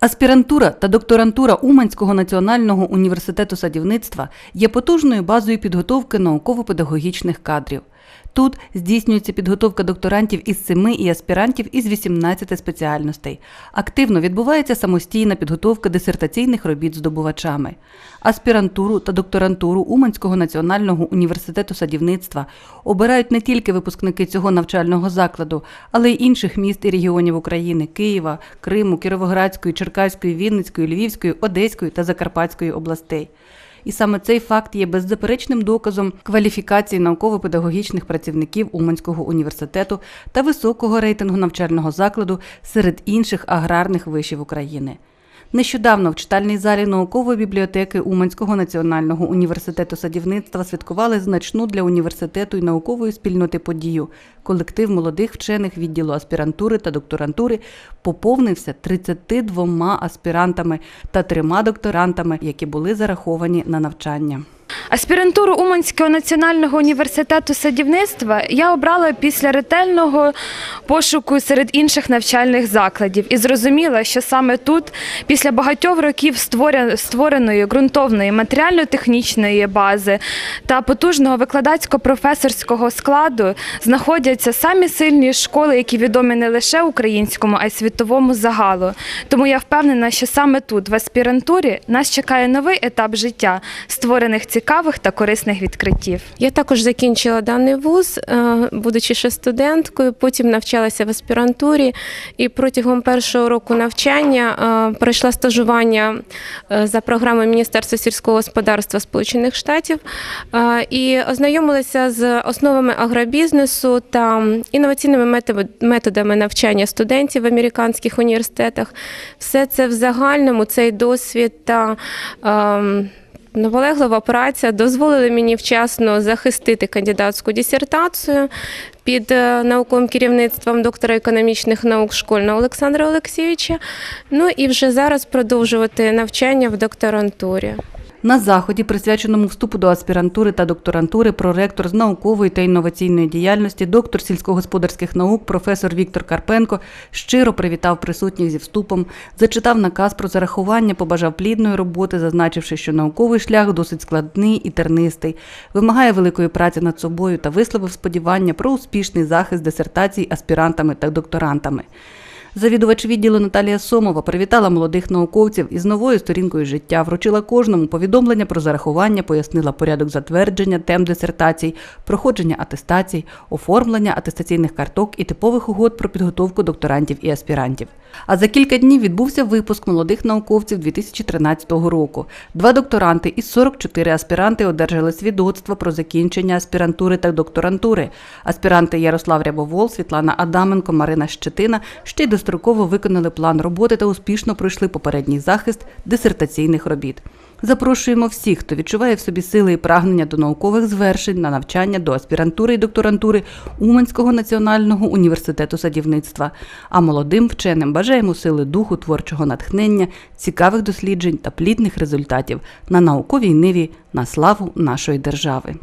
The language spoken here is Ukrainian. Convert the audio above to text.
Аспірантура та докторантура Уманського національного університету садівництва є потужною базою підготовки науково-педагогічних кадрів. Тут здійснюється підготовка докторантів із 7 і аспірантів із 18 спеціальностей. Активно відбувається самостійна підготовка дисертаційних робіт здобувачами. Аспірантуру та докторантуру Уманського національного університету садівництва обирають не тільки випускники цього навчального закладу, але й інших міст і регіонів України Києва, Криму, Кіровоградської, Черкаської, Вінницької, Львівської, Одеської та Закарпатської областей. І саме цей факт є беззаперечним доказом кваліфікації науково-педагогічних працівників Уманського університету та високого рейтингу навчального закладу серед інших аграрних вишів України. Нещодавно в читальній залі наукової бібліотеки Уманського національного університету садівництва святкували значну для університету і наукової спільноти подію. Колектив молодих вчених відділу аспірантури та докторантури поповнився 32 аспірантами та трьома докторантами, які були зараховані на навчання. Аспірантуру Уманського національного університету садівництва я обрала після ретельного пошуку серед інших навчальних закладів і зрозуміла, що саме тут, після багатьох років створеної ґрунтовної матеріально-технічної бази та потужного викладацько-професорського складу, знаходяться самі сильні школи, які відомі не лише українському, а й світовому загалу. Тому я впевнена, що саме тут, в аспірантурі, нас чекає новий етап життя, створених цікавих та корисних відкриттів. Я також закінчила даний вуз, е, будучи ще студенткою. Потім навчалася в аспірантурі і протягом першого року навчання е, пройшла стажування е, за програмою Міністерства сільського господарства Сполучених Штатів і ознайомилася з основами агробізнесу та інноваційними методами навчання студентів в американських університетах. Все це в загальному цей досвід та ем, Наполеглива праця дозволила мені вчасно захистити кандидатську дисертацію під е, науковим керівництвом доктора економічних наук школьного Олександра Олексійовича. Ну і вже зараз продовжувати навчання в докторантурі. На заході, присвяченому вступу до аспірантури та докторантури, проректор з наукової та інноваційної діяльності, доктор сільськогосподарських наук, професор Віктор Карпенко щиро привітав присутніх зі вступом, зачитав наказ про зарахування, побажав плідної роботи, зазначивши, що науковий шлях досить складний і тернистий, вимагає великої праці над собою та висловив сподівання про успішний захист дисертацій аспірантами та докторантами. Завідувач відділу Наталія Сомова привітала молодих науковців із новою сторінкою життя, вручила кожному повідомлення про зарахування, пояснила порядок затвердження тем дисертацій, проходження атестацій, оформлення атестаційних карток і типових угод про підготовку докторантів і аспірантів. А за кілька днів відбувся випуск молодих науковців 2013 року. Два докторанти і 44 аспіранти одержали свідоцтво про закінчення аспірантури та докторантури. Аспіранти Ярослав Рябовол, Світлана Адаменко, Марина Щетина ще й достроково виконали план роботи та успішно пройшли попередній захист дисертаційних робіт. Запрошуємо всіх, хто відчуває в собі сили і прагнення до наукових звершень на навчання до аспірантури і докторантури Уманського національного університету садівництва. А молодим вченим бажаємо сили духу, творчого натхнення, цікавих досліджень та плідних результатів на науковій ниві на славу нашої держави.